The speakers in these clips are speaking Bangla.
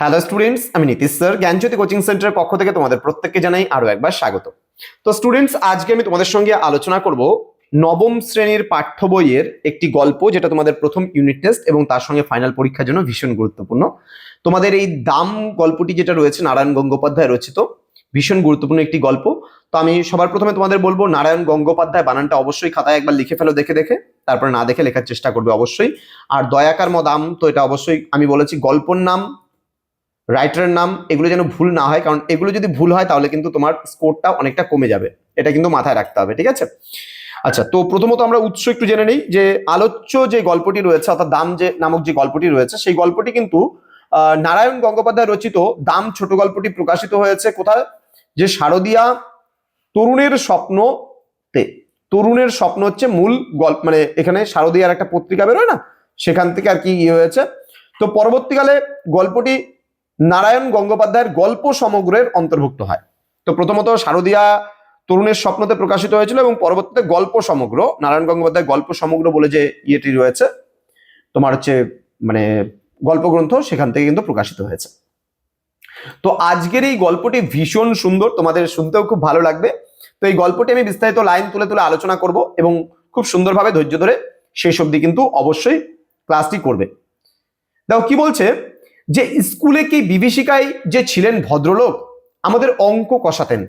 হ্যালো স্টুডেন্টস আমি নীতিশ স্যার। জ্ঞানজ্যোতি কোচিং সেন্টারের পক্ষ থেকে তোমাদের প্রত্যেককে জানাই আরও একবার স্বাগত। তো স্টুডেন্টস আজকে আমি তোমাদের সঙ্গে আলোচনা করব নবম শ্রেণির পাঠ্য বইয়ের একটি গল্প, যেটা তোমাদের প্রথম ইউনিট টেস্ট এবং তার সঙ্গে ফাইনাল পরীক্ষার জন্য ভীষণ গুরুত্বপূর্ণ। তোমাদের এই দাম গল্পটি যেটা রয়েছে, নারায়ণ গঙ্গোপাধ্যায় রচিত, ভীষণ গুরুত্বপূর্ণ একটি গল্প। তো আমি সবার প্রথমে তোমাদের বলব, নারায়ণ গঙ্গোপাধ্যায় বানানটা অবশ্যই খাতায় একবার লিখে ফেলো, দেখে দেখে। তারপরে না দেখে লেখার চেষ্টা করবে অবশ্যই। আর দয়াকার মদাম, তো এটা অবশ্যই আমি বলেছি, গল্পর নাম রাইটারের নাম, এগুলো যেন ভুল না হয়, কারণ এগুলো যদি ভুল হয়, তাহলে কিন্তু তোমার স্কোরটা অনেকটা কমে যাবে। এটা কিন্তু মাথায় রাখতে হবে, ঠিক আছে? আচ্ছা তো প্রথমত আমরা উৎস একটু জেনে নিই, যে আলোচ্য যে গল্পটি রয়েছে, অর্থাৎ দাম যে নামক যে গল্পটি রয়েছে, সেই গল্পটি কিন্তু নারায়ণ গঙ্গোপাধ্যায় রচিত দাম ছোট গল্পটি প্রকাশিত হয়েছে কোথায়? যে শারদিয়া তরুণের স্বপ্নতে। তরুণের স্বপ্ন হচ্ছে মূল গল্প মানে এখানে শারদিয়ার একটা পত্রিকা বেরোয় না? সেখান থেকে আর কি ইয়ে হয়েছে। তো পরবর্তীকালে গল্পটি নারায়ণ গঙ্গোপাধ্যায়ের গল্প সমগ্রের অন্তর্ভুক্ত হয়। তো প্রথমত শারদিয়া তরুণের স্বপ্নতে প্রকাশিত হয়েছিল এবং পরবর্তীতে গল্প সমগ্র, নারায়ণ গঙ্গোপাধ্যায় গল্প সমগ্র বলে যে ইয়েটি রয়েছে, তোমার হচ্ছে মানে গল্প গ্রন্থ সেখান থেকে কিন্তু প্রকাশিত হয়েছে। তো আজকের এই গল্পটি ভীষণ সুন্দর, তোমাদের শুনতেও খুব ভালো লাগবে। তো এই গল্পটি আমি বিস্তারিত লাইন তুলে তুলে আলোচনা করব এবং খুব সুন্দরভাবে ধৈর্য ধরে শেষ অবধি কিন্তু অবশ্যই ক্লাসটি করবে। দেখো, কি বলছে? যে স্কুলে কি বিভীষিকায় যে ছিলেন ভদ্রলোক, আমাদের অঙ্ক কষাতেন।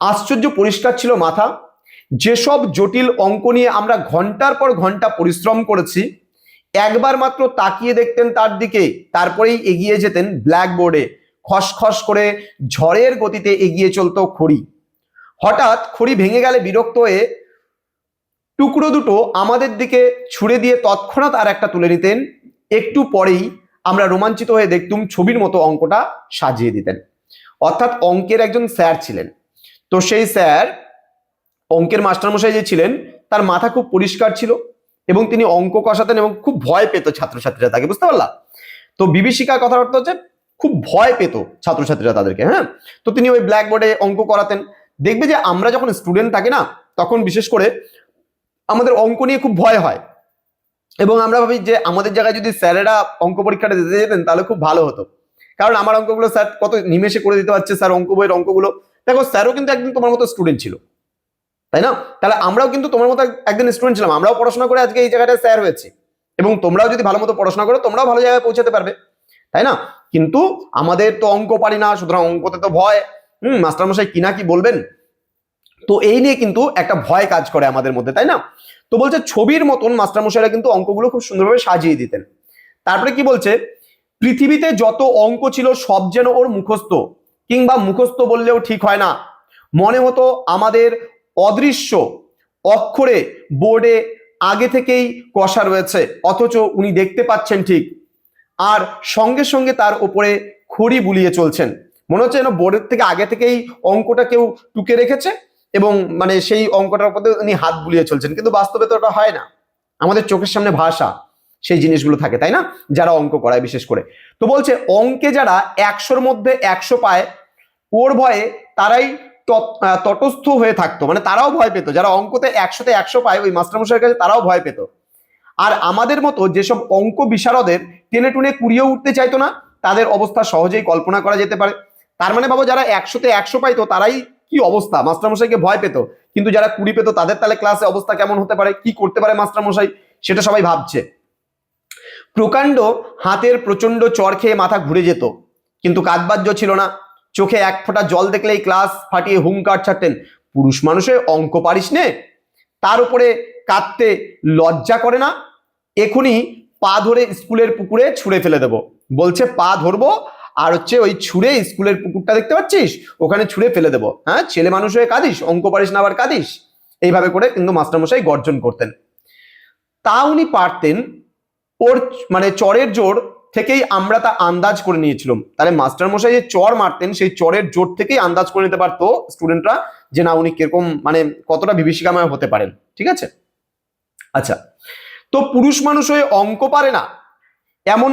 আশ্চর্য পরিষ্কার ছিল মাথা। যেসব জটিল অঙ্ক নিয়ে আমরা ঘণ্টার পর ঘণ্টা পরিশ্রম করেছি, একবার মাত্র তাকিয়ে দেখতেন তার দিকে, তারপরেই এগিয়ে যেতেন ব্ল্যাকবোর্ডে খসখস করে ঝড়ের গতিতে এগিয়ে চলত খড়ি। হঠাৎ খড়ি ভেঙে গেলে বিরক্ত হয়ে টুকরো দুটো আমাদের দিকে ছুড়ে দিয়ে তৎক্ষণাৎ আর একটা তুলে নিতেন। একটু পরেই আমরা রোমাঞ্চিত হয়ে দেখতুম ছবির মতো অঙ্কটা সাজিয়ে দিতেন। অর্থাৎ অঙ্কের একজন স্যার ছিলেন। তো সেই স্যার অঙ্কের মাস্টারমশাই যে ছিলেন, তার মাথা খুব পরিষ্কার ছিল এবং তিনি অঙ্ক কষাতেন এবং খুব ভয় পেত ছাত্রছাত্রীরা তাকে, বুঝতে পারলা? তো বিভীষিকার কথার অর্থ হচ্ছে খুব ভয় পেত ছাত্রছাত্রীরা তাদেরকে হ্যাঁ? তো তিনি ওই ব্ল্যাকবোর্ডে অঙ্ক করাতেন। দেখবে যে আমরা যখন স্টুডেন্ট থাকি না, তখন বিশেষ করে আমাদের অঙ্ক নিয়ে খুব ভয় হয়। এবং আমরা ভাবি যে আমাদের জায়গায় যদি স্যারেরা অঙ্ক পরীক্ষাটা দিতে যেতেন, তাহলে খুব ভালো হতো। কারণ আমার অঙ্কগুলো স্যার কত নিমেষে করে দিতে পারছে স্যার অঙ্ক বইয়ের অঙ্কগুলো। দেখো, স্যারও কিন্তু একদিন তোমার মতো স্টুডেন্ট ছিল। তাই না? তাহলে আমরাও কিন্তু তোমার মতো একদিন স্টুডেন্ট ছিলাম। আমরাও পড়াশোনা করে আজকে এই জায়গাটায় স্যার হয়েছে। এবং তোমরাও যদি ভালো মতো পড়াশোনা করো, তোমরাও ভালো জায়গায় পৌঁছাতে পারবে। তাই না? কিন্তু আমাদের তো অঙ্ক পারি না, সুতরাং অঙ্কতে তো ভয়। হুম, মাস্টারমশাই কি না কি বলবেন? তো এই নিয়ে কিন্তু একটা ভয় কাজ করে আমাদের মধ্যে, তাই না? তো বলছে ছবির মতন মাস্টারমশাইরা কিন্তু অঙ্কগুলো খুব সুন্দরভাবে সাজিয়ে দিতেন। তারপরে কি বলছে? পৃথিবীতে যত অঙ্ক ছিল সব যেন ওর মুখস্থ, কিংবা মুখস্থ বললেও ঠিক হয় না। মনে হতো আমাদের অদৃশ্য অক্ষরে বোর্ডে আগে থেকেই কষা রয়েছে, অথচ উনি দেখতে পাচ্ছেন ঠিক। আর সঙ্গে সঙ্গে তার উপরে খড়ি বুলিয়ে চলছেন। মনে হচ্ছে যেন বোর্ডের থেকে আগে থেকেই অঙ্কটা কেউ টুকে রেখেছে। এবং মানে সেই অঙ্কটার দিয়ে উনি হাত বুলিয়ে চলছেন। কিন্তু বাস্তবে তো ওটা হয় না। আমাদের চোখের সামনে ভাষা, সেই জিনিসগুলো থাকে, তাই না? যারা অঙ্ক করায়, বিশেষ করে। তো বলছে, অঙ্কে যারা একশোর মধ্যে একশো পায়, ওর ভয়ে তারাই তটস্থ হয়ে থাকতো। মানে তারাও ভয় পেত। যারা অঙ্কতে একশোতে একশো পায়, ওই মাস্টারমশাইয়ের কাছে তারাও ভয় পেত। আর আমাদের মতো যেসব অঙ্ক বিশারদের টেনে টুনে কুড়িয়েও উঠতে চাইতো না, তাদের অবস্থা সহজেই কল্পনা করা যেতে পারে। তার মানে বাবু, যারা একশোতে একশো পাইতো, তারাই কি অবস্থা? মাস্টারমশাইকে ভয় পেত। কিন্তু যারা কুড়ি পেত, তাদের তাহলে ক্লাসে অবস্থা কেমন হতে পারে? কি করতে পারে মাস্টারমশাই? সেটা সবাই ভাবছে। প্রকাণ্ড হাতের প্রচণ্ড চর খেয়ে মাথা ঘুরে যেত। কিন্তু কাকবাজ্য ছিল না। চোখে এক ফোঁটা জল দেখলেই ক্লাস ফাটিয়ে হুঙ্কার ছাড়তেন। পুরুষ মানুষের অঙ্ক পারিস নে? তার উপরে কাঁদতে লজ্জা করে না? এখনই পা ধরে স্কুলের পুকুরে ছুঁড়ে ফেলে দেব। বলছে, পা ধরবো আর হচ্ছে ওই ছুঁড়ে স্কুলের পুকুরটা দেখতে পাচ্ছিস? ওখানে ছুঁড়ে ফেলে দেবো। হ্যাঁ ছেলে মানুষ হয়ে কাঁদিস, অঙ্ক পারিস না আবার কাঁদিস। এইভাবে করে কিন্তু মাস্টারমশাই গর্জন করতেন। তা উনি পারতেন, ওর মানে চরের জোর থেকেই আমরা তা আন্দাজ করে নিয়েছিলাম। তাহলে মাস্টারমশাই যে চর মারতেন, সেই চরের জোর থেকেই আন্দাজ করে নিতে পারতো স্টুডেন্টরা যে না, উনি কীরকম মানে কতটা বিভীষিকাময় হতে পারেন। ঠিক আছে? আচ্ছা তো পুরুষ মানুষ হয়ে অঙ্ক পারে না এমন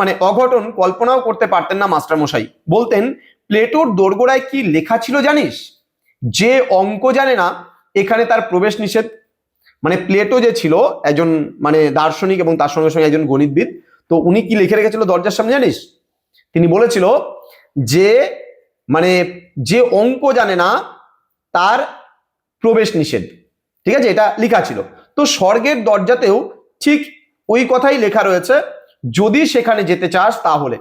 মানে অঘটন কল্পনাও করতে পারতেন না মাস্টার মশাই বলতেন, প্লেটোর দোরগোড়ায় কি লেখা ছিল জানিস? যে অঙ্ক জানে না, এখানে তার প্রবেশ নিষেধ। মানে প্লেটো যে ছিল, একজন মানে দার্শনিক এবং তার সঙ্গে সঙ্গে একজন গণিতবিদ, তো উনি কি লিখে রেখেছিল দরজার সামনে জানিস? তিনি বলেছিল যে মানে যে অঙ্ক জানে না, তার প্রবেশ নিষেধ। ঠিক আছে? এটা লেখা ছিল। তো স্বর্গের দরজাতেও ঠিক ওই কথাই লেখা রয়েছে যদি সেখানে যেতে চাস তাহলে।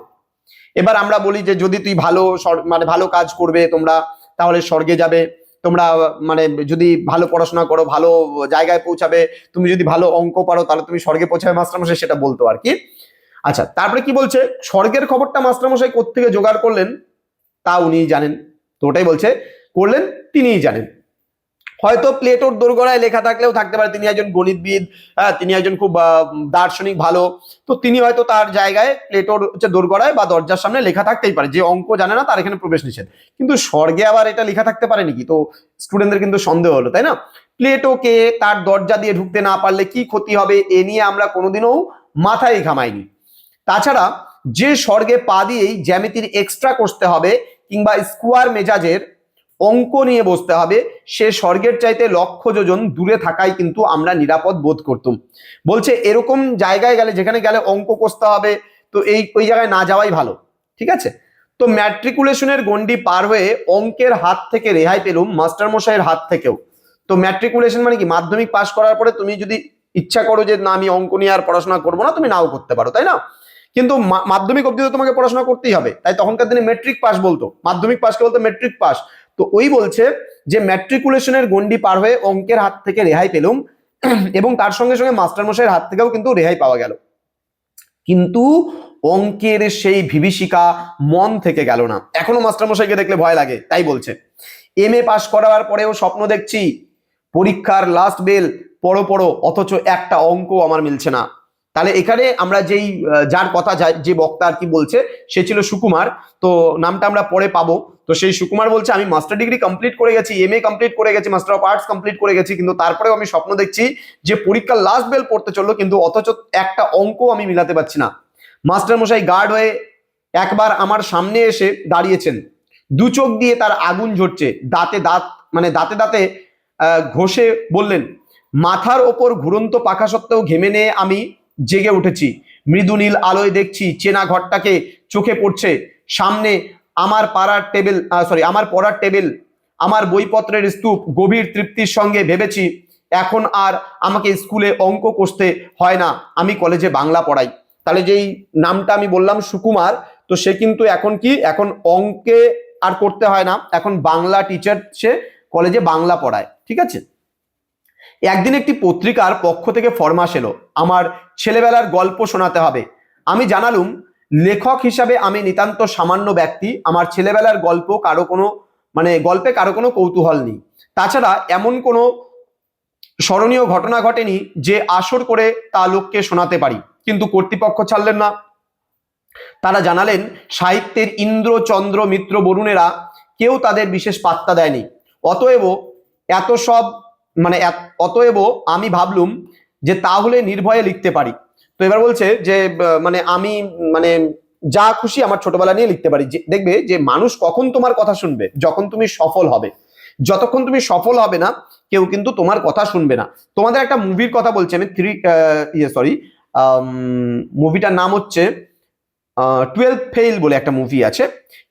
এবার আমরা বলি যে যদি তুই ভালো মানে ভালো কাজ করবে তোমরা, তাহলে স্বর্গে যাবে। তোমরা মানে যদি ভালো পড়াশোনা করো, ভালো জায়গায় পৌঁছাবে, তুমি যদি ভালো অঙ্ক পারো, তাহলে তুমি স্বর্গে পৌঁছাবে মাস্টারমশাই, সেটা বলতো আর কি। আচ্ছা তারপরে কি বলছে? স্বর্গের খবরটা মাস্টারমশাই কোত্থেকে জোগাড় করলেন? তা উনিই জানেন। তো ওটাই বলছে, করলেন, তিনিই জানেন। হয়তো প্লেটোর দোরগোড়ায় লেখা থাকলেও থাকতে পারে। তিনি একজন গণিতবিদ হ্যাঁ তিনি একজন খুব দার্শনিক, ভালো। তো তিনি হয়তো তার জায়গায় প্লেটোর হচ্ছে দোরগোড়ায় বা দরজার সামনে লেখা থাকতেই পারে। যে অঙ্ক জানে না, তার এখানে প্রবেশ নিষেধ। কিন্তু স্বর্গে আবার এটা লেখা থাকতে পারে নাকি? তো স্টুডেন্টদের কিন্তু সন্দেহ হলো, তাই না? প্লেটোকে তার দরজা দিয়ে ঢুকতে না পারলে কি ক্ষতি হবে? এ নিয়ে আমরা কোনোদিনও মাথায় ঘামাইনি। তাছাড়া যে স্বর্গে পা দিয়েই জ্যামিতির এক্সট্রা করতে হবে কিংবা স্কোয়ার মেজাজের অঙ্ক নিয়ে বসতে হবে। সে স্বর্গের চাইতে লক্ষ যোজন দূরে থাকাই কিন্তু আমরা নিরাপদ বোধ করতুম। বলছে, এরকম জায়গায় গেলে, যেখানে গেলে অঙ্ক কষতে হবে, তো এই, ওই জায়গায় না যাওয়াই ভালো। ঠিক আছে? তো ম্যাট্রিকুলেশনের গন্ডি পার হয়ে অঙ্কের হাত থেকে রেহাই পেলুম মাস্টারমশাইয়ের হাত থেকেও। তো ম্যাট্রিকুলেশন মানে কি? মাধ্যমিক পাশ করার পরে তুমি যদি ইচ্ছা করো যে, না, আমি অঙ্ক নিয়ে আর পড়াশোনা করব না, তুমি নাও করতে পারো, তাই না? কিন্তু মাধ্যমিক অবধি তো তোমাকে পড়াশোনা করতেই হবে। তাই তখনকার দিনে মেট্রিক পাস বলতো। মাধ্যমিক পাসকে বলতো মেট্রিক পাস তো ওই বলছে যে ম্যাট্রিকুলেশনের গন্ডি পার হয়ে অঙ্কের হাত থেকে রেহাই পেলুম, এবং তার সঙ্গে সঙ্গে মাস্টারমশাইয়ের হাত থেকেও কিন্তু রেহাই পাওয়া গেল। কিন্তু অঙ্কের সেই বিভীষিকা মন থেকে গেল না। এখনও মাস্টারমশাইকে দেখলে ভয় লাগে, তাই বলছে। এম এ পাশ করার পরেও স্বপ্ন দেখছি, পরীক্ষার লাস্ট বেল পড়ো পড়ো, অথচ একটা অঙ্ক আমার মিলছে না। তাহলে এখানে আমরা যেই যার কথা যা- যে বক্তা আর কি বলছে, সে ছিল সুকুমার। তো নামটা আমরা পরে পাবো। তো সেই সুকুমার বলছে, আমি মাস্টার ডিগ্রি কমপ্লিট করে গেছি এম এ কমপ্লিট করে গেছি মাস্টার অফ আর্টস কমপ্লিট করে গেছি, কিন্তু তারপরেও আমি স্বপ্ন দেখছি যে পরীক্ষার লাস্ট বেল পড়তে চলল, কিন্তু অথচ একটা অঙ্ক আমি মিলাতে পারছি না। মাস্টার মশাই গার্ড হয়ে একবার আমার সামনে এসে দাঁড়িয়েছেন। দু চোখ দিয়ে তার আগুন ঝরছে। দাঁতে দাঁত মানে দাঁতে দাঁতে ঘষে বললেন, মাথার ওপর ঘুরন্ত পাখা সত্ত্বেও ঘেমে নিয়ে আমি জেগে উঠেছি। মৃদু নীল আলোয় দেখছি, চেনা ঘরটাকে চোখে পড়ছে। সামনে আমার পাড়ার টেবিল সরি আমার পড়ার টেবিল, আমার বইপত্রের স্তূপ গভীর তৃপ্তির সঙ্গে ভেবেছি, এখন আর আমাকে স্কুলে অঙ্ক কষতে হয় না, আমি কলেজে বাংলা পড়াই। তাহলে যেই নামটা আমি বললাম সুকুমার, তো সে কিন্তু এখন কি, এখন অঙ্কে আর করতে হয় না, এখন বাংলা টিচার সে কলেজে বাংলা পড়ায়, ঠিক আছে? একদিন একটি পত্রিকার পক্ষ থেকে ফরমাস এলো, আমার ছেলেবেলার গল্প শোনাতে হবে। আমি জানালুম লেখক হিসাবে আমি নিতান্ত সামান্য ব্যক্তি। আমার ছেলেবেলার গল্প কারও কোনো মানে গল্পে কারও কোনো কৌতূহল নেই। তাছাড়া এমন কোনো স্মরণীয় ঘটনা ঘটেনি যে আসর করে তা লোককে শোনাতে পারি। কিন্তু কর্তৃপক্ষ ছাড়লেন না। তারা জানালেন, সাহিত্যের ইন্দ্র, চন্দ্র, মিত্র, বরুণেরা কেউ তাদের বিশেষ পাত্তা দেয়নি। অতএব, এত সব মানে অতএব আমি ভাবলুম যে তাহলে নির্ভয়ে লিখতে পারি। তো এবার বলছে যে মানে আমি মানে যা খুশি আমার ছোটবেলা নিয়ে লিখতে পারি। দেখবে যে মানুষ কখন তোমার কথা শুনবে? যখন তুমি সফল হবে। যতক্ষণ তুমি সফল হবে না, কেউ কিন্তু তোমার কথা শুনবে না। তোমাদের একটা মুভির কথা বলছি আমি থ্রি ইয়ে সরি মুভিটার নাম হচ্ছে টুয়েলভ ফেইল বলে একটা মুভি আছে।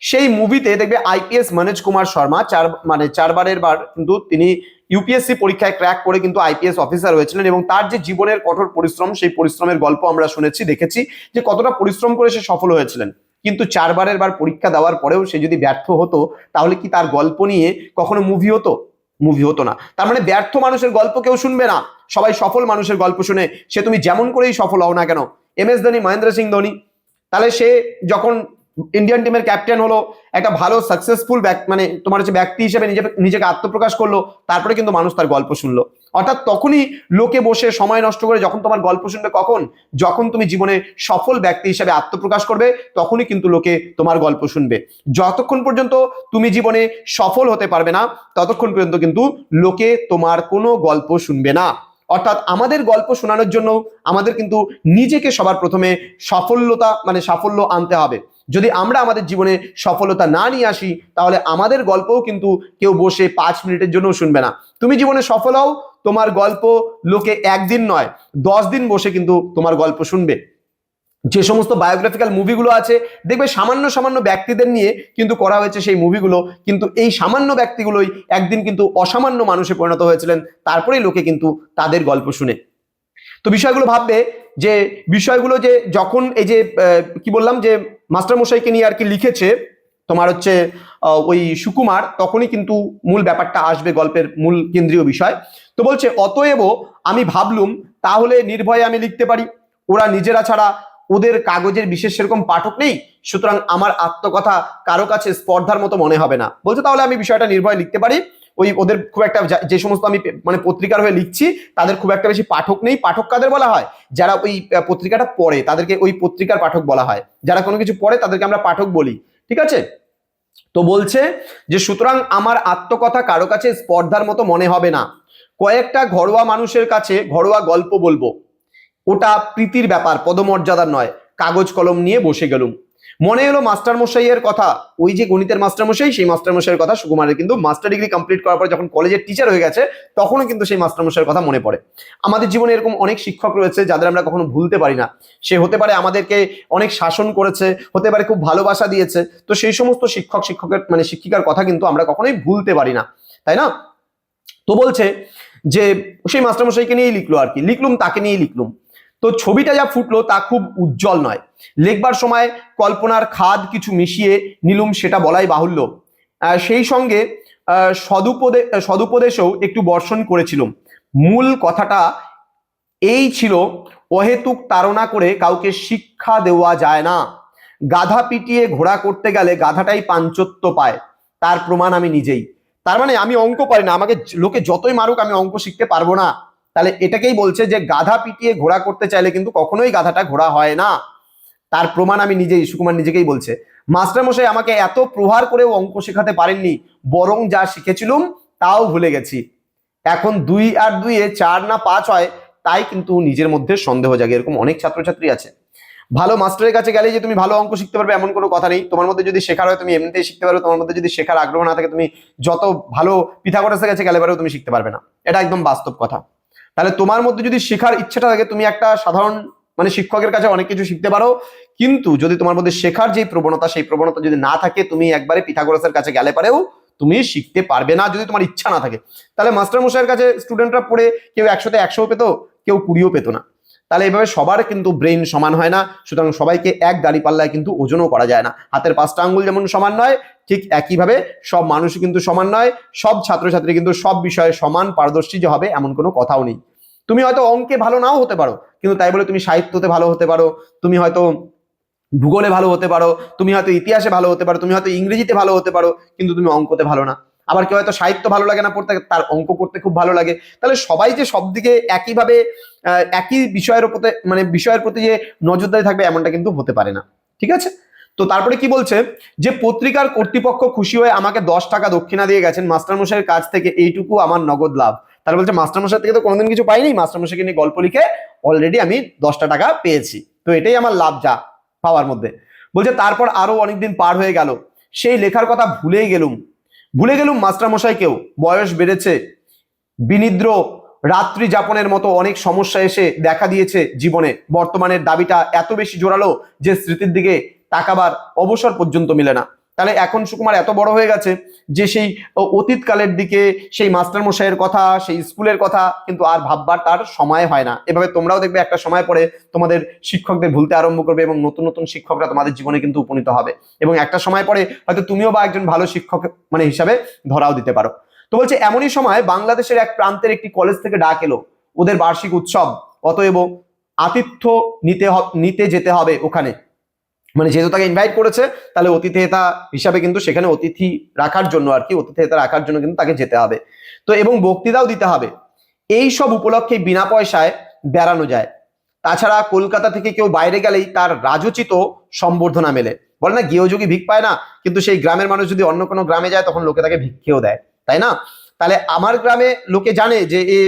সেই মুভিতে দেখবে আইপিএস মনোজ কুমার শর্মা, চার মানে চারবারের বার কিন্তু তিনি ইউপিএসসি পরীক্ষায় ক্র্যাক করে কিন্তু আইপিএস অফিসার হয়েছিলেন এবং তার যে জীবনের কঠোর পরিশ্রম, সেই পরিশ্রমের গল্প আমরা শুনেছি, দেখেছি যে কতটা পরিশ্রম করে সে সফল হয়েছিলেন। কিন্তু চারবারের বার পরীক্ষা দেওয়ার পরেও সে যদি ব্যর্থ হতো, তাহলে কি তার গল্প নিয়ে কখনো মুভি হতো? মুভি হতো না। তার মানে ব্যর্থ মানুষের গল্প কেউ শুনবে না। সবাই সফল মানুষের গল্প শুনে, সে তুমি যেমন করেই সফল হও না কেন? M S Dhoni, Mahendra Singh Dhoni. তাহলে সে যখন ইন্ডিয়ান টিমের ক্যাপ্টেন হলো একটা ভালো সাকসেসফুল মানে তোমার হচ্ছে ব্যক্তি হিসেবে নিজে নিজেকে আত্মপ্রকাশ করল, তারপরে কিন্তু মানুষ তার গল্প শুনলো। অর্থাৎ তখনই লোকে বসে সময় নষ্ট করে যখন তোমার গল্প শুনবে কখন, যখন তুমি জীবনে সফল ব্যক্তি হিসেবে আত্মপ্রকাশ করবে, তখনই কিন্তু লোকে তোমার গল্প শুনবে। যতক্ষণ পর্যন্ত তুমি জীবনে সফল হতে পারবে না, ততক্ষণ পর্যন্ত কিন্তু লোকে তোমার কোনো গল্প শুনবে না। অর্থাৎ আমাদের গল্প শোনানোর জন্য আমাদের কিন্তু নিজেকে সবার প্রথমে সফলতা মানে সাফল্য আনতে হবে। যদি আমরা আমাদের জীবনে সফলতা না নিয়ে আসি, তাহলে আমাদের গল্পও কিন্তু কেউ বসে পাঁচ মিনিটের জন্য শুনবে না। তুমি জীবনে সফল হও, তোমার গল্প লোকে একদিন নয়, দশ দিন বসে কিন্তু তোমার গল্প শুনবে। যে সমস্ত বায়োগ্রাফিক্যাল মুভিগুলো আছে, দেখবে সামান্য সামান্য ব্যক্তিদের নিয়ে কিন্তু করা হয়েছে সেই মুভিগুলো কিন্তু এই সামান্য ব্যক্তিগুলোই একদিন কিন্তু অসামান্য মানুষে পরিণত হয়েছিলেন, তারপরেই লোকে কিন্তু তাদের গল্প শুনে। তো বিষয়গুলো ভাববে যে, বিষয়গুলো যে যখন এই যে কি বললাম যে মাস্টারমশাইকে নিয়ে আর কি লিখেছে, তোমার হচ্ছে ওই সুকুমার, তখনই কিন্তু মূল ব্যাপারটা আসবে গল্পের মূল কেন্দ্রীয় বিষয়। তো বলছে, অতএব আমি ভাবলুম, তাহলে নির্ভয়ে আমি লিখতে পারি। ওরা নিজেরা ছাড়া ওদের কাগজের বিশেষ সেরকম পাঠক নেই, সুতরাং আমার আত্মকথা কারও কাছে স্পর্ধার মতো মনে হবে না। বলছে, তাহলে আমি বিষয়টা নির্ভয়ে লিখতে পারি। ওই ওদের খুব একটা যে সমস্ত আমি মানে পত্রিকার হয়ে লিখছি, তাদের খুব একটা বেশি পাঠক নেই। পাঠক কাদের বলা হয়? যারা ওই পত্রিকাটা পড়ে, তাদেরকে ওই পত্রিকার পাঠক বলা হয়। যারা কোনো কিছু পড়ে, তাদেরকে আমরা পাঠক বলি। ঠিক আছে? তো বলছে যে, সুতরাং আমার আত্মকথা কারও কাছে স্পর্ধার মতো মনে হবে না। কয়েকটা ঘরোয়া মানুষের কাছে ঘরোয়া গল্প বলব। ওটা প্রীতির ব্যাপার, পদমর্যাদার নয়। কাগজ কলম নিয়ে বসে গেলুম। মনে এলো মাস্টার মশাইয়ের কথা। ওই যে গণিতের মাস্টার মশাই সেই মাস্টার মশাইয়ের কথা সুকুমারের। কিন্তু মাস্টার ডিগ্রি কমপ্লিট করার পর যখন কলেজের টিচার হয়ে গেছে, তখনও কিন্তু সেই মাস্টার মশাইয়ের কথা মনে পড়ে। আমাদের জীবনে এরকম অনেক শিক্ষক রয়েছে, যাদের আমরা কখনো ভুলতে পারি না। সে হতে পারে আমাদেরকে অনেক শাসন করেছে, হতে পারে খুব ভালোবাসা দিয়েছে। তো সেই সমস্ত শিক্ষক, শিক্ষকের মানে শিক্ষিকার কথা কিন্তু আমরা কখনোই ভুলতে পারি না। তাই না? তো বলছে যে, সেই মাস্টারমশাইকে নিয়েই লিখলো আর কি। লিখলুম, তাকে নিয়েই লিখলুম। তো ছবিটা যা ফুটলো তা খুব উজ্জ্বল নয়। লেখবার সময় কল্পনার খাদ কিছু মিশিয়ে নিলুম সেটা বলাই বাহুল্য। সেই সঙ্গে সদুপদে, সদুপদেশেও একটু বর্ষণ করেছিলাম। মূল কথাটা এই ছিল, অহেতুক তাড়না করে কাউকে শিক্ষা দেওয়া যায় না। গাধা পিটিয়ে ঘোড়া করতে গেলে গাধাটাই পাঞ্চত্ব পায়, তার প্রমাণ আমি নিজেই। তার মানে আমি অঙ্ক পারি না, আমাকে লোকে যতই মারুক আমি অঙ্ক শিখতে পারব না। তাহলে এটাকেই বলছে যে গাধা পিটিয়ে ঘোড়া করতে চাইলে কিন্তু কখনোই গাধাটা ঘোড়া হয় না। তার প্রমাণ আমি নিজেই সুকুমার নিজেকেই বলছে। মাস্টার মশাই আমাকে এত প্রহার করেও অঙ্ক শেখাতে পারেননি, বরং যা শিখেছিলুম তাও ভুলে গেছি। এখন দুই আর দুইয়ে চার না পাঁচ হয়, তাই কিন্তু নিজের মধ্যে সন্দেহ জাগে। এরকম অনেক ছাত্রছাত্রী আছে। ভালো মাস্টারের কাছে গেলে যে তুমি ভালো অঙ্ক শিখতে পারবে এমন কোনো কথা নেই। তোমার মধ্যে যদি শেখার হয়, তুমি এমনিতেই শিখতে পারবে তোমার মধ্যে যদি শেখার আগ্রহ না থাকে, তুমি যত ভালো পিথাগোরাসের কাছে গেলে পারেও তুমি শিখতে পারবে না। এটা একদম বাস্তব কথা। তাহলে তোমার মধ্যে যদি শেখার ইচ্ছাটা থাকে, তুমি একটা সাধারণ মানে শিক্ষকের কাছে অনেক কিছু শিখতে পারো। কিন্তু যদি তোমার মধ্যে শেখার যে প্রবণতা, সেই প্রবণতা যদি না থাকে, তুমি একবারে পিথাগোরাসের কাছে গেলে পারেও তুমি শিখতে পারবে না যদি তোমার ইচ্ছা না থাকে। তাহলে মাস্টার মশাইয়ের কাছে স্টুডেন্টরা পড়ে কেউ একশোতে একশো পেতো, কেউ কুড়িও পেতো না। তাহলে এইভাবে সবার কিন্তু ব্রেন সমান হয় না, সুতরাং সবাইকে এক দাঁড়িপাল্লায় কিন্তু ওজনও করা যায় না। হাতের পাঁচটা আঙ্গুল যেমন সমান নয়, ঠিক একইভাবে সব মানুষই কিন্তু সমান নয়, সব ছাত্রছাত্রী কিন্তু সব বিষয়ে সমান পারদর্শী যে হবে এমন কোনো কথাও নেই। তুমি হয়তো অঙ্কে ভালো নাও হতে পারো, কিন্তু তাই বলে তুমি সাহিত্যতে ভালো হতে পারো, তুমি হয়তো ভূগোলে ভালো হতে পারো, তুমি হয়তো ইতিহাসে ভালো হতে পারো, তুমি হয়তো ইংরেজিতে ভালো হতে পারো, কিন্তু তুমি অঙ্কতে ভালো না। আবার কেউ হয়তো সাহিত্য ভালো লাগে না পড়তে, তার অঙ্ক করতে খুব ভালো লাগে। তাহলে সবাই যে সব দিকে একইভাবে একই বিষয়ের উপরে মানে বিষয়ের প্রতি যে নজরদারি থাকবে এমনটা কিন্তু হতে পারে না। ঠিক আছে? তো তারপরে কি বলছে? যে পত্রিকার কর্তৃপক্ষ খুশি হয়ে আমাকে দশ টাকা দক্ষিণা দিয়ে গেছেন মাস্টারমশাইয়ের কাছ থেকে, এইটুকু আমার নগদ লাভ। তার বলছে, মাস্টারমশাই, থেকে তো কোনোদিন কিছু পাইনি। মাস্টারমশাইকে নিয়ে গল্প লিখে অলরেডি আমি দশটা টাকা পেয়েছি। তো এটাই আমার লাভ যা পাওয়ার মধ্যে। বলছে, তারপর আরও অনেকদিন পার হয়ে গেল। সেই লেখার কথা ভুলেই গেলুম। ভুলে গেলুম মাস্টারমশাইকেও। বয়স বেড়েছে। বিনিদ্র রাত্রি যাপনের মতো অনেক সমস্যা এসে দেখা দিয়েছে জীবনে। বর্তমানের দাবিটা এত বেশি জোরালো যে স্মৃতির দিকে তাকাবার অবসর পর্যন্ত মিলে না। তাহলে এখন সুকুমার এত বড় হয়ে গেছে যে সেই অতীতকালের দিকে সেই মাস্টার মশাইয়ের কথা, সেই স্কুলের কথা কিন্তু আর ভাববার তার সময় হয় না। এভাবে তোমরাও দেখবে একটা সময় পরে তোমাদের শিক্ষকদের ভুলতে আরম্ভ করবে এবং নতুন নতুন শিক্ষকরা তোমাদের জীবনে কিন্তু উপনীত হবে। এবং একটা সময় পরে হয়তো তুমিও বা একজন ভালো শিক্ষক মানে হিসাবে ধরাও দিতে পারো। তো বলছে, এমনই সময় বাংলাদেশের এক প্রান্তের একটি কলেজ থেকে ডাক এলো। ওদের বার্ষিক উৎসব। অতএব আতিথ্য নিতে নিতে যেতে হবে ওখানে। মানে যেহেতু তাকে ইনভাইট করেছে, তাহলে অতিথেতা হিসাবে কিন্তু সেখানে অতিথি রাখার জন্য আর কি, অতিথেতা রাখার জন্য কিন্তু তাকে যেতে হবে। তো এবং বক্তৃতাও দিতে হবে। এই সব উপলক্ষে বিনা পয়সায় বেড়ানো যায়। তাছাড়া কলকাতা থেকে কেউ বাইরে গেলেই তার রাজোচিত সম্বর্ধনা মেলে। বলে না, গৃহযোগী ভিক পায় না, কিন্তু সেই গ্রামের মানুষ যদি অন্য কোনো গ্রামে যায়, তখন লোকে তাকে ভিক্ষেও দেয়। তাই না? তাহলে আমার গ্রামে লোকে জানে যে, এ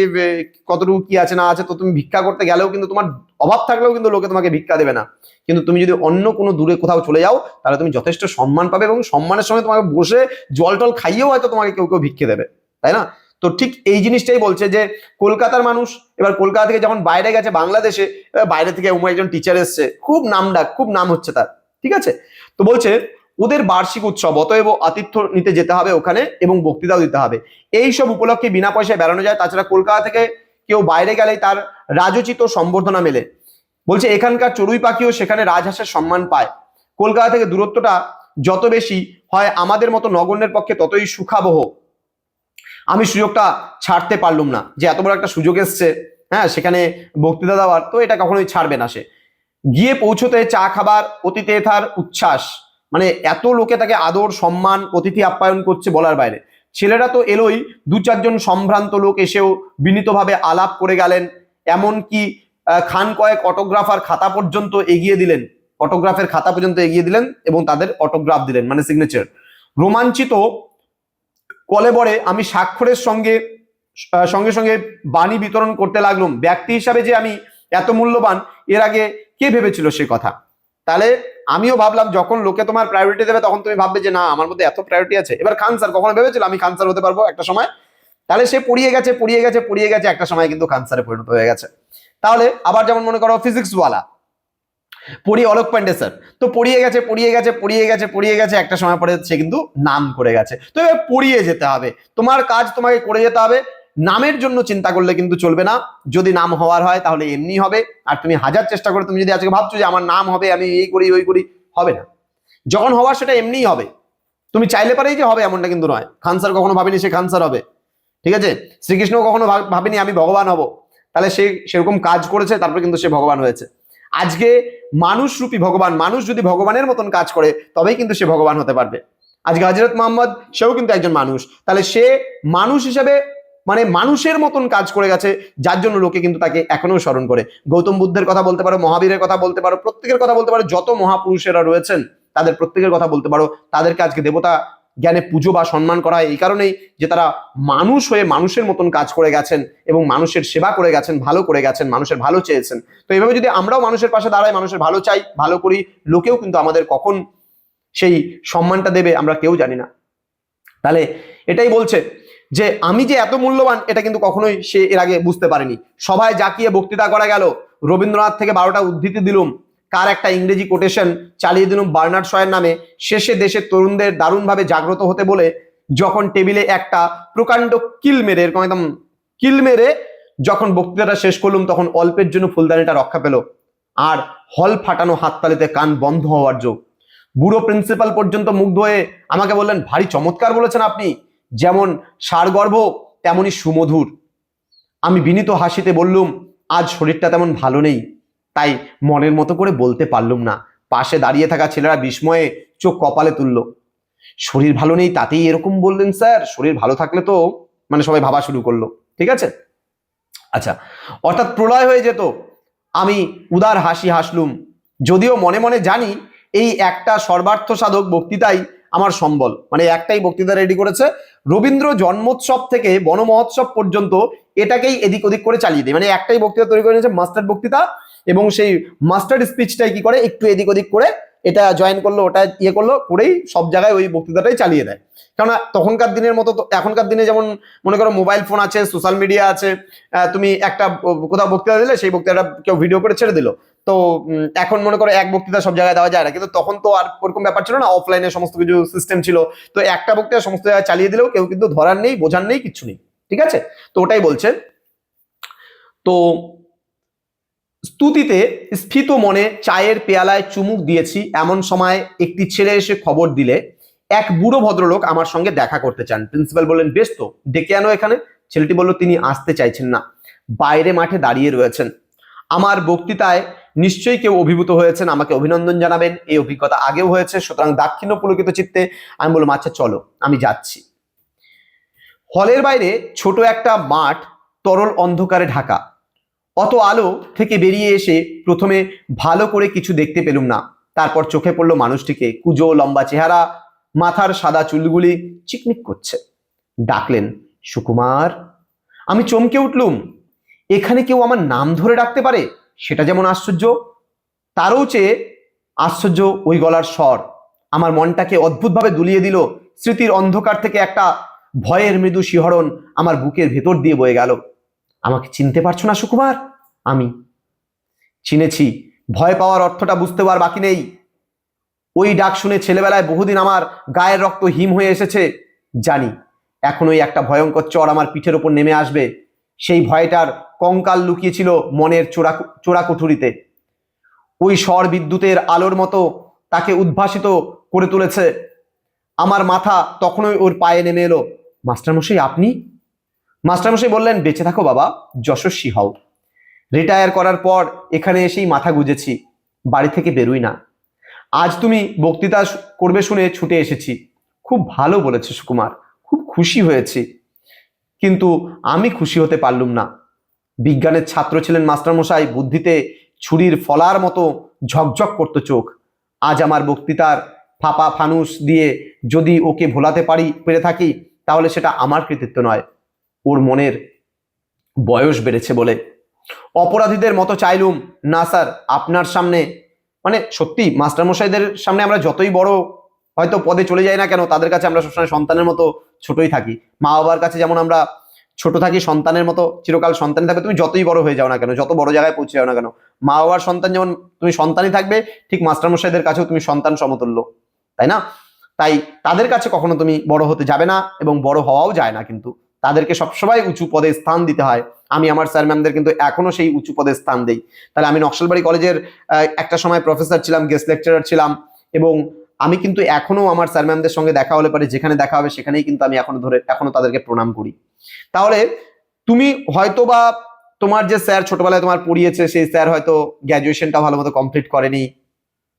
কতটুকু কি আছে না আছে, তো তুমি ভিক্ষা করতে গেলেও কিন্তু তোমার অভাব থাকলেও কিন্তু লোকে তোমাকে ভিক্ষা দেবে না। কিন্তু তুমি যদি অন্য কোনো দূরে কোথাও চলে যাও, তাহলে তুমি যথেষ্ট সম্মান পাবে এবং সম্মানের সঙ্গে তোমাকে বসে জল টল খাইয়েও হয়তো তোমাকে কেউ কেউ ভিক্ষে দেবে। তাই না? তো ঠিক এই জিনিসটাই বলছে যে, কলকাতার মানুষ, এবার কলকাতা থেকে যখন বাইরে গেছে বাংলাদেশে বাইরে থেকে উমা একজন টিচার এসছে, খুব নাম ডাক খুব নাম হচ্ছে তার, ঠিক আছে? তো বলছে ওদের বার্ষিক উৎসব, অতএব আতিথ্য নিতে যেতে হবে ওখানে এবং বক্তৃতাও দিতে হবে। এই সব উপলক্ষে বিনা পয়সায় বেড়ানো যায়। তাছাড়া কলকাতা থেকে কেউ বাইরে গেলেই তার রাজোচিত সম্বর্ধনা মেলে। বলছে, এখানকার চড়ুই পাখিও সেখানে রাজহাঁসের সম্মান পায়। কলকাতা থেকে দূরত্বটা যত বেশি হয় আমাদের মতো নগণ্যের পক্ষে ততই সুখাবহ। আমি সুযোগটা ছাড়তে পারলুম না। যে এত বড় একটা সুযোগ এসছে হ্যাঁ সেখানে বক্তৃতা দেওয়ার, তো এটা কখনোই ছাড়বে না সে। গিয়ে পৌঁছতে চা খাবার অতিথে তার উচ্ছ্বাস। মানে এত লোকে তাকে আদর সম্মান অতিথি আপ্যায়ন করছে বলার বাইরে। ছেলেরা তো এলোই দু চারজন সম্ভ্রান্ত লোক এসেও বিনীতভাবে আলাপ করে গেলেন এমনকি আহ, খান কয়েক অটোগ্রাফার খাতা পর্যন্ত এগিয়ে দিলেন অটোগ্রাফের খাতা পর্যন্ত এগিয়ে দিলেন এবং তাদের অটোগ্রাফ দিলেন মানে সিগনেচার রোমাঞ্চিত কলে কলেবরে আমি স্বাক্ষরের সঙ্গে সঙ্গে সঙ্গে বাণী বিতরণ করতে লাগলাম। ব্যক্তি হিসাবে যে আমি এত মূল্যবান এর আগে কে ভেবেছিল সে কথা? তাহলে আমিও ভাবলাম, যখন লোকে তোমার প্রায়োরিটি দেবে, তখন তুমি ভাববে যে, না, আমার মধ্যে এত প্রায়োরিটি আছে। এবার খান স্যার কখনো ভেবেছিল আমি খান স্যার হতে পারব একটা সময়? তাহলে সে পড়িয়ে গেছে পড়িয়ে গেছে পড়িয়ে গেছে, একটা সময় কিন্তু খান স্যারে পরিণত হয়ে গেছে। তাহলে আবার যেমন মনে করো ফিজিক্স ওয়ালা পড়ি অলোক পান্ডে স্যার। তো পড়িয়ে গেছে পড়িয়ে গেছে পড়িয়ে গেছে পড়িয়ে গেছে, একটা সময় পরে সে কিন্তু নাম করে গেছে। তো এবার পড়িয়ে যেতে হবে। তোমার কাজ তোমাকে করে যেতে হবে নামের জন্য চিন্তা করলে কিন্তু চলবে না। যদি নাম হওয়ার হয় তাহলে এমনি হবে। আর তুমি হাজার চেষ্টা করে তুমি যদি আজকে ভাবছ যে আমার নাম হবে, আমি এই করি, ওই করি, হবে না। যখন হওয়ার সেটা এমনিই হবে। তুমি চাইলে পারেই যে হবে এমনটা কিন্তু নয়। খান স্যার কখনো ভাবিনি সে খান স্যার হবে। ঠিক আছে? শ্রীকৃষ্ণ কখনো ভাব- ভাবেনি আমি ভগবান হব। তাহলে সে সেরকম কাজ করেছে, তারপরে কিন্তু সে ভগবান হয়েছে। আজকে মানুষ রূপী ভগবান, মানুষ যদি ভগবানের মতন কাজ করে, তবেই কিন্তু সে ভগবান হতে পারবে। আজকে হজরত মোহাম্মদ, সেও কিন্তু একজন মানুষ। তাহলে সে মানুষ হিসেবে মানে মানুষের মতন কাজ করে গেছে, যার জন্য লোকে কিন্তু তাকে এখনও স্মরণ করে। গৌতম বুদ্ধের কথা বলতে পারো, মহাবীরের কথা বলতে পারো, প্রত্যেকের কথা বলতে পারো, যত মহাপুরুষেরা রয়েছেন, তাদের প্রত্যেকের কথা বলতে পারো। তাদেরকে আজকে দেবতা জ্ঞানে পুজো বা সম্মান করা হয় এই কারণেই যে তারা মানুষ হয়ে মানুষের মতন কাজ করে গেছেন এবং মানুষের সেবা করে গেছেন, ভালো করে গেছেন, মানুষের ভালো চেয়েছেন। তো এইভাবে যদি আমরাও মানুষের পাশে দাঁড়াই, মানুষের ভালো চাই, ভালো করি, লোকেও কিন্তু আমাদের কখন সেই সম্মানটা দেবে আমরা কেউ জানি না। তাহলে এটাই বলছে যে আমি যে এত মূল্যবান, এটা কিন্তু কখনোই সে এর আগে বুঝতে পারেনি। সবাই জাকিয়ে বক্তৃতা করা গেল। রবীন্দ্রনাথ থেকে বারোটা উদ্ধৃতি দিলুম। কার একটা ইংরেজি কোটেশন চালিয়ে দিলুম বার্নার্ড শয়ের নামে। শেষে দেশের তরুণদের দারুণভাবে জাগ্রত হতে বলে, যখন টেবিলে একটা প্রকাণ্ড কিল মেরে, এরকম একদম কিল মেরে যখন বক্তৃতাটা শেষ করলুম, তখন অল্পের জন্য ফুলদানিটা রক্ষা পেল। আর হল ফাটানো হাততালিতে কান বন্ধ হওয়ার যোগ। বুড়ো প্রিন্সিপাল পর্যন্ত মুগ্ধ হয়ে আমাকে বললেন, ভারী চমৎকার বলেছেন আপনি। যেমন সারগর্ভ তেমনই সুমধুর। আমি বিনীত হাসিতে বললুম, আজ শরীরটা তেমন ভালো নেই। তাই মনের মতো করে বলতে পারলুম না। পাশে দাঁড়িয়ে থাকা ছেলেরা বিস্ময়ে চোখ কপালে তুলল। শরীর ভালো নেই তাতেই এরকম বললেন স্যার? শরীর ভালো থাকলে তো মানে সবাই ভাবা শুরু করল। ঠিক আছে? আচ্ছা অর্থাৎ প্রলয় হয়ে যেত। আমি উদার হাসি হাসলুম। যদিও মনে মনে জানি এই একটা সর্বার্থ সাধক বক্তৃতাই আমার সম্বল। মানে একটাই বক্তৃতা রেডি করেছে রবীন্দ্র জন্মোৎসব থেকে বনমহোৎসব পর্যন্ত এটাকেই এদিক ওদিক করে চালিয়ে দেয়। মানে একটাই বক্তৃতা তৈরি করে নিয়েছে, মাস্টার বক্তৃতা এবং সেই মাস্টার স্পিচটাই কি করে? একটু এদিক ওদিক করে এটা জয়েন করল, ওটা ইয়ে করল, করেই সব জায়গায় ওই বক্তৃতাটাই চালিয়ে দেয়। কেননা তখনকার দিনের মতো এখনকার দিনে যেমন মনে করো মোবাইল ফোন আছে সোশ্যাল মিডিয়া আছে তুমি একটা কোথাও বক্তৃতা দিলে, সেই বক্তৃতাটা কেউ ভিডিও করে ছেড়ে দিল। তো এখন মনে করো এক বক্তৃতা সব জায়গায় দেওয়া যায় না। কিন্তু তখন তো আর ওরকম ব্যাপার ছিল না অফলাইনে সমস্ত কিছু সিস্টেম ছিল। তো একটা বক্তৃতা সমস্ত জায়গায় চালিয়ে দিলেও কেউ কিন্তু ধরার নেই, বোঝার নেই, কিচ্ছু নেই। ঠিক আছে? তো ওটাই বলছে। তো স্তুতিতে স্ফীত মনে চায়ের পেয়ালায় চুমুক দিয়েছি। এমন সময় একটি ছেলে এসে খবর দিলে, এক বুড়ো ভদ্রলোক আমার সঙ্গে দেখা করতে চান। প্রিন্সিপাল বললেন, বেশ তো, ডেকে আনো এখানে। ছেলেটি বলল, তিনি আসতে চাইছেন না, বাইরে মাঠে দাঁড়িয়ে রয়েছেন। আমার বক্তৃতায় নিশ্চয়ই কেউ অভিভূত হয়েছেন, আমাকে অভিনন্দন জানাবেন, এই অভিজ্ঞতা আগেও হয়েছে, সুতরাং দাক্ষিণ্য পুলকিত চিত্তে আমি বললাম আচ্ছা চলো, আমি যাচ্ছি। হলের বাইরে ছোট একটা মাঠ তরল অন্ধকারে ঢাকা। অত আলো থেকে বেরিয়ে এসে প্রথমে ভালো করে কিছু দেখতে পেলুম না। তারপর চোখে পড়ল মানুষটিকে। কুজো, লম্বা চেহারা, মাথার সাদা চুলগুলি চিকমিক করছে। ডাকলেন, সুকুমার, আমি চমকে উঠলুম। এখানে কেউ আমার নাম ধরে ডাকতে পারে? সেটা যেমন আশ্চর্য, তারও চেয়ে আশ্চর্য ওই গলার স্বর। আমার মনটাকে অদ্ভুতভাবে দুলিয়ে দিল। স্মৃতির অন্ধকার থেকে একটা ভয়ের মৃদু শিহরণ আমার বুকের ভেতর দিয়ে বয়ে গেল। আমাকে চিনতে পারছ না, সুকুমার? আমি। চিনেছি। ভয় পাওয়ার অর্থটা বুঝতে পার বাকি নেই। ওই ডাক শুনে ছেলেবেলায় বহুদিন আমার গায়ের রক্ত হিম হয়ে এসেছে। জানি, এখন ওই একটা ভয়ঙ্কর চর আমার পিঠের ওপর নেমে আসবে। সেই ভয়টার কঙ্কাল লুকিয়েছিল মনের চোরা চোরা কুঠুরিতে। ওই স্বর বিদ্যুতের আলোর মতো তাকে উদ্ভাসিত করে তুলেছে। আমার মাথা তখনই ওর পায়ে নেমে এলো। মাস্টারমশাই, আপনি? মাস্টারমশাই বললেন, বেঁচে থাকো বাবা, যশস্বী হও। রিটায়ার করার পর এখানে এসেই মাথা গুজেছি, বাড়ি থেকে বেরোই না। আজ তুমি বক্তৃতা করবে শুনে ছুটে এসেছি। খুব ভালো বলেছে সুকুমার, খুব খুশি হয়েছি। কিন্তু আমি খুশি হতে পারলুম না। বিজ্ঞানের ছাত্র ছিলেন মাস্টারমশাই, বুদ্ধিতে ছুরির ফলার মতো ঝকঝক করতো চোখ। আজ আমার বক্তৃতার ফাপা ফানুস দিয়ে যদি ওকে ভোলাতে পারি, পেরে থাকি, তাহলে সেটা আমার কৃতিত্ব নয়। ওর মনের বয়স বেড়েছে বলে। অপরাধীদের মতো চাইলুম, না স্যার, আপনার সামনে। মানে সত্যি, মাস্টারমশাইদের সামনে আমরা যতই বড় হয়তো পদে চলে যাই না কেন, তাদের কাছে আমরা সবসময় সন্তানের মতো ছোটই থাকি। মা বাবার কাছে যেমন আমরা ছোট থাকি, সন্তানের মতো চিরকাল সন্তান থাকবে, তুমি যতই বড় হয়ে যাও না কেন, যত বড় জায়গায় পৌঁছে যাও না কেন মা বাবার সন্তান যেমন তুমি সন্তানই থাকবে, ঠিক মাস্টারমশাইদের কাছেও তুমি সন্তান সমতুল্য, তাই না? তাই তাদের কাছে কখনো তুমি বড় হতে যাবে না এবং বড় হওয়াও যায় না কিন্তু। তাদেরকে সবসময় উঁচু পদে স্থান দিতে হয়। আমি আমার স্যার ম্যামদের কিন্তু এখনও সেই উঁচু পদে স্থান দেই। তাহলে আমি নকশালবাড়ি কলেজের একটা সময় প্রফেসর ছিলাম গেস্ট লেকচারার ছিলাম এবং আমি কিন্তু এখনও আমার স্যার ম্যামদের সঙ্গে দেখা হলে পারে যেখানে দেখা হবে সেখানেই কিন্তু আমি এখনও ধরে, এখনও তাদেরকে প্রণাম করি। তাহলে তুমি হয়তো বা তোমার যে স্যার ছোটবেলায় তোমার পড়িয়েছে, সেই স্যার হয়তো গ্র্যাজুয়েশনটা ভালো মতো কমপ্লিট করেনি।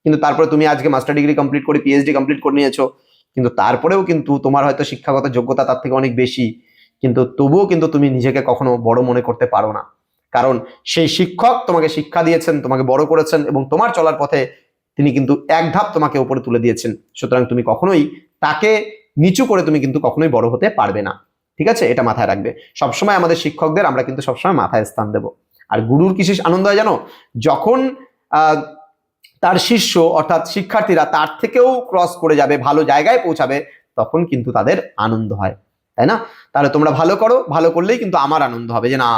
কিন্তু তারপরে তুমি আজকে মাস্টার ডিগ্রি কমপ্লিট করে পিএইচডি কমপ্লিট করে নিয়েছো। কিন্তু তারপরেও কিন্তু তোমার হয়তো শিক্ষাগত যোগ্যতা তার থেকে অনেক বেশি। কিন্তু তবুও কিন্তু তুমি নিজেকে কখনো বড় মনে করতে পারো না। কারণ সেই শিক্ষক তোমাকে শিক্ষা দিয়েছেন, তোমাকে বড় করেছেন এবং তোমার চলার পথে তিনি কিন্তু এক ধাপ তোমাকে উপরে তুলে দিয়েছেন। সুতরাং তুমি কখনোই তাকে নিচু করে তুমি কিন্তু কখনোই বড় হতে পারবে না। ঠিক আছে? এটা মাথায় রাখবে। সবসময় আমাদের শিক্ষকদের আমরা কিন্তু সবসময় মাথায় স্থান দেব। আর গুরুর কিসে আনন্দ হয় জানো? যখন তার শিষ্য অর্থাৎ শিক্ষার্থীরা তার থেকেও ক্রস করে যাবে, ভালো জায়গায় পৌঁছাবে, তখন কিন্তু তাদের আনন্দ হয়। তাই না? তাহলে তোমরা ভালো করো ভালো করলেই কিন্তু আমার আনন্দ হবে যে না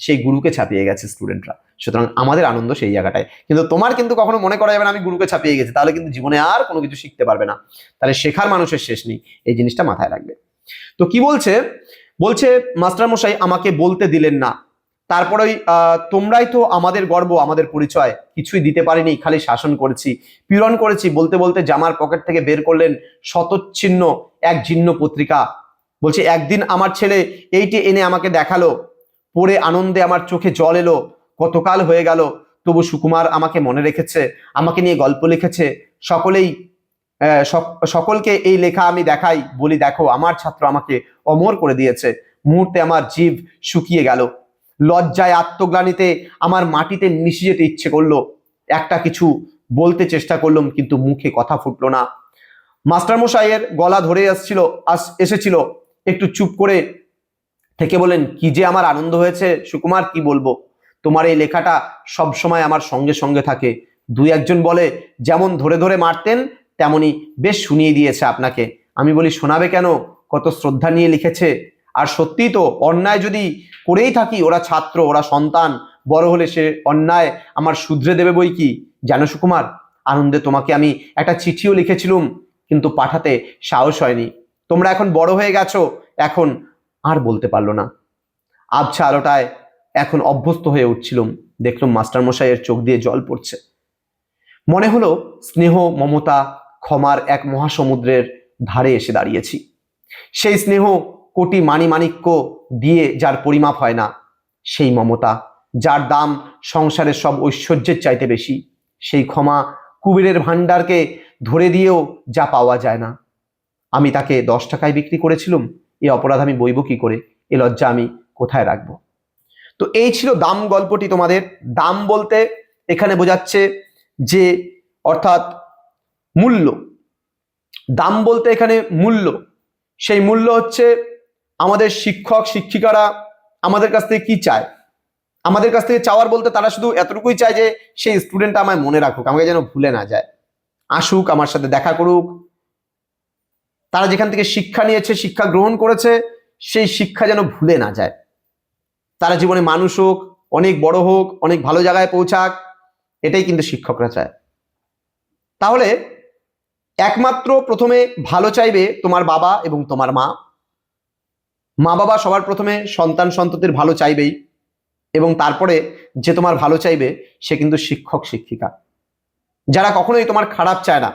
সেই গুরুকে ছাপিয়ে গেছে স্টুডেন্টরা সুতরাং আমাদের আনন্দ সেই জায়গাটায়। কিন্তু তোমার কিন্তু কখনো মনে করা যাবে না আমি গুরুকে ছাপিয়ে গেছি তাহলে কিন্তু জীবনে আর কোনো কিছু শিখতে পারবে না। তাহলে শেখার মানুষের শেষ নেই এই জিনিসটা মাথায় রাখবে। তো কি বলছে? বলছে মাস্টার মশাই আমাকে বলতে দিলেন না। তারপরেই আহ, তোমরাই তো আমাদের গর্ব আমাদের পরিচয়। কিছুই দিতে পারিনি খালি শাসন করেছি পীড়ন করেছি। বলতে বলতে জামার পকেট থেকে বের করলেন শতচ্ছিন্ন এক জীর্ণ পত্রিকা। বলছে, একদিন আমার ছেলে এইটি এনে আমাকে দেখাল, পড়ে আনন্দে আমার চোখে জল এলো, কতকাল হয়ে গেল, তবু সুকুমার আমাকে মনে রেখেছে, আমাকে নিয়ে গল্প লিখেছে, সকলেই সকলকে এই লেখা আমি দেখাই, বলি দেখো, আমার ছাত্র আমাকে অমর করে দিয়েছে, মুহূর্তে আমার জীব শুকিয়ে গেল, লজ্জায় আত্মগ্লানিতে আমার মাটিতে মিশে যেতে ইচ্ছে করল, একটা কিছু বলতে চেষ্টা করলাম, কিন্তু মুখে কথা ফুটলো না, মাস্টারমশাইয়ের গলা ধরে আসছিল, আস, এসেছিল একটু চুপ করে থেকে বলেন, কি যে আমার আনন্দ হয়েছে, সুকুমার, কি বলব? তোমার এই লেখাটা সব সময় আমার সঙ্গে সঙ্গে থাকে। দুই একজন বলে, যেমন ধরে ধরে মারতেন তেমনি বেশ শুনিয়ে দিয়েছে আপনাকে। আমি বলি, শোনাবে কেন? কত শ্রদ্ধা নিয়ে লিখেছে। আর সত্যিই তো, অন্যায় যদি করেই থাকি, ওরা ছাত্র, ওরা সন্তান, বড় হলে সে অন্যায় আমার শুধরে দেবে বই কি? জানো সুকুমার, আনন্দে তোমাকে আমি একটা চিঠিও লিখেছিলুম, কিন্তু পাঠাতে সাহস হয়নি। তোমরা এখন বড় হয়ে গেছো, এখন আর বলতে পারল না। আবছা আলোটায় এখন অভ্যস্ত হয়ে উঠছিলুম, দেখলুম মাস্টারমশাইয়ের চোখ দিয়ে জল পড়ছে। মনে হলো স্নেহ, মমতা, ক্ষমার এক মহাসমুদ্রের ধারে এসে দাঁড়িয়েছি। সেই স্নেহ কোটি মানি মাণিক্য দিয়ে যার পরিমাপ হয় না, সেই মমতা, যার দাম সংসারের সব ঐশ্বর্যের চাইতে বেশি, সেই ক্ষমা কুবেরের ভাণ্ডারকে ধরে দিয়েও যা পাওয়া যায় না। আমি তাকে দশ টাকায় বিক্রি করেছিলাম, এ অপরাধ আমি বইব কি করে? এ লজ্জা আমি কোথায় রাখব? তো এই ছিল দাম গল্পটি তোমাদের। দাম বলতে এখানে বোঝাচ্ছে যে, অর্থাৎ মূল্য। দাম বলতে এখানে মূল্য। সেই মূল্য হচ্ছে আমাদের শিক্ষক, শিক্ষিকারা আমাদের কাছ থেকে কি চায়? আমাদের কাছ থেকে চাওয়ার বলতে তারা শুধু এতটুকুই চায় যে, সেই স্টুডেন্টটা আমায় মনে রাখুক, আমাকে যেন ভুলে না যায়। আসুক, আমার সাথে দেখা করুক। তারা যেখান থেকে শিক্ষা নিয়েছে, শিক্ষা গ্রহণ করেছে, সেই শিক্ষা যেন ভুলে না যায়। তারা জীবনে মানুষ হোক, অনেক বড় হোক, অনেক ভালো জায়গায় পৌঁছাক, এটাই কিন্তু শিক্ষকরা চায়। তাহলে একমাত্র প্রথমে ভালো চাইবে তোমার বাবা এবং তোমার মা। মা বাবা সবার প্রথমে সন্তান সন্ততির ভালো চাইবেই এবং তারপরে যে তোমার ভালো চাইবে, সে কিন্তু শিক্ষক শিক্ষিকা। যারা কখনোই তোমার খারাপ চায় না।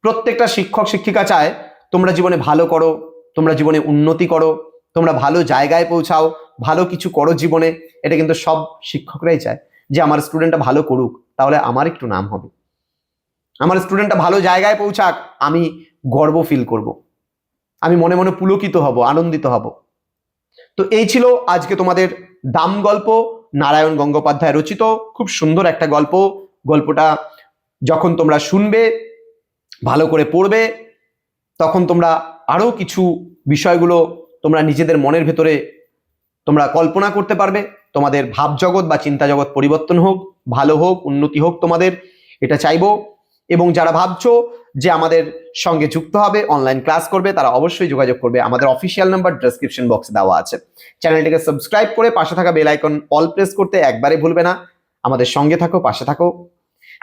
প্রত্যেকটা শিক্ষক শিক্ষিকা চায় তোমরা জীবনে ভালো করো, তোমরা জীবনে উন্নতি করো, তোমরা ভালো জায়গায় পৌঁছাও, ভালো কিছু করো জীবনে। এটা কিন্তু সব শিক্ষকরাই চায় যে আমার স্টুডেন্টটা ভালো করুক, তাহলে আমার একটু নাম হবে। আমার স্টুডেন্টটা ভালো জায়গায় পৌঁছাক, আমি গর্ব ফিল করব। আমি মনে মনে পুলকিত হব, আনন্দিত হব। তো এই ছিল আজকে তোমাদের দাম গল্প। নারায়ণ গঙ্গোপাধ্যায় রচিত খুব সুন্দর একটা গল্প। গল্পটা যখন তোমরা শুনবে, ভালো করে পড়বে তখন তোমরা আরও কিছু বিষয়গুলো তোমরা নিজেদের মনের ভেতরে তোমরা কল্পনা করতে পারবে। তোমাদের ভাবজগৎ বা চিন্তা জগৎ পরিবর্তন হোক, ভালো হোক, উন্নতি হোক তোমাদের, এটা চাইব। এবং যারা ভাবছ যে আমাদের সঙ্গে যুক্ত হবে অনলাইন ক্লাস করবে, তারা অবশ্যই যোগাযোগ করবে। আমাদের অফিসিয়াল নাম্বার ডেসক্রিপশন বক্সে দেওয়া আছে। চ্যানেলটিকে সাবস্ক্রাইব করে পাশে থাকা বেল আইকন অল প্রেস করতে একবারে ভুলবে না। আমাদের সঙ্গে থাকো, পাশে থাকো।